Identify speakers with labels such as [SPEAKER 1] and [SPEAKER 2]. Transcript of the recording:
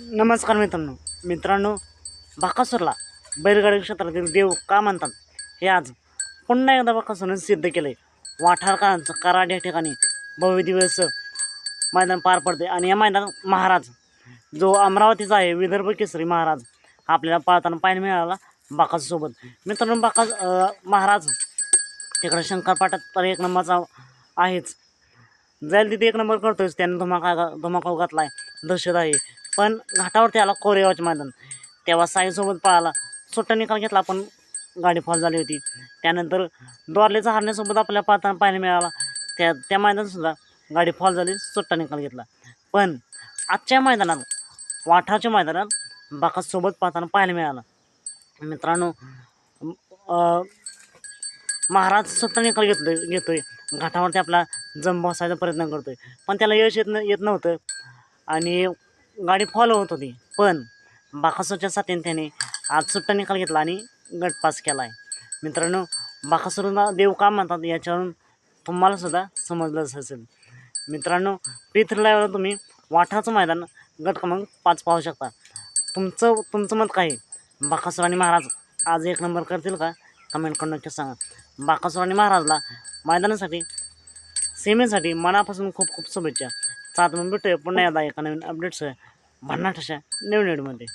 [SPEAKER 1] नमस्कार मित्रांनो. मित्रांनो बाकासूरला बैलगाडी क्षेत्रातील देव का म्हणतात? हे आज पुन्हा एकदा बाकासूरने सिद्ध केलं आहे वाठारकरांचं कराड या ठिकाणी भव्य दिवस मैदान पार पडते आणि या मैदानात महाराज जो अमरावतीचा आहे विदर्भ केसरी महाराज आपल्याला पाळताना पाहायला मिळाला बाकासोबत मित्रांनो बाकास महाराज तिकडं शंकरपाटात तर एक नंबरचा आहेच. जाईल तिथे एक नंबर करतोयच त्याने धुमाका धुमाकाव घातला आहे दहशत आहे. पण घाटावरती आला कोरेगावचे मैदान. तेव्हा साईसोबत पळाला. सुट्टा निकाल घेतला पण गाडी फॉल झाली होती. त्यानंतर द्वारलेचा हारण्यासोबत आपल्या पाहताना पाहायला मिळाला. त्या त्या मैदानातसुद्धा गाडी फॉल झाली सुट्टा निकाल घेतला. पण आजच्या मैदानात वाठाच्या मैदानात बाकासोबत पाहताना पाहायला मिळाला. मित्रांनो महाराज सुट्टा निकाल घेतोय घेतोय. घाटावरती आपला जम बसायचा प्रयत्न करतोय. पण त्याला यश येत न येत नव्हतं. आणि गाडी फॉलो होत होती. पण बाकासूरच्या साथीने त्याने आज सुट्टा निकाल घेतला आणि गटपास केला आहे मित्रांनो बाकासूरला देव का म्हणतात याच्यावरून तुम्हाला सुद्धा समजलंच असेल. मित्रांनो पी थ्री तुम्ही वाठाचं मैदान गट क्रमांक पाच पाहू शकता. तुमचं तुमचं मत काय? आहे? बाकासूर आणि महाराज आज एक नंबर करतील का? कमेंट करून नक्की सांगा. बाकासूर आणि महाराजला मैदानासाठी सेमेसाठी मनापासून खूप खूप शुभेच्छा. ತಾತ ಬಂದ್ಬಿಟ್ಟು ಪುಣ್ಯ ಅದಾಯ ಕನವಿನ ಅಪ್ಡೇಟ್ಸ್ ಬನ್ನಾಟಸ ನೀವು ನೀಡುವಂತೆ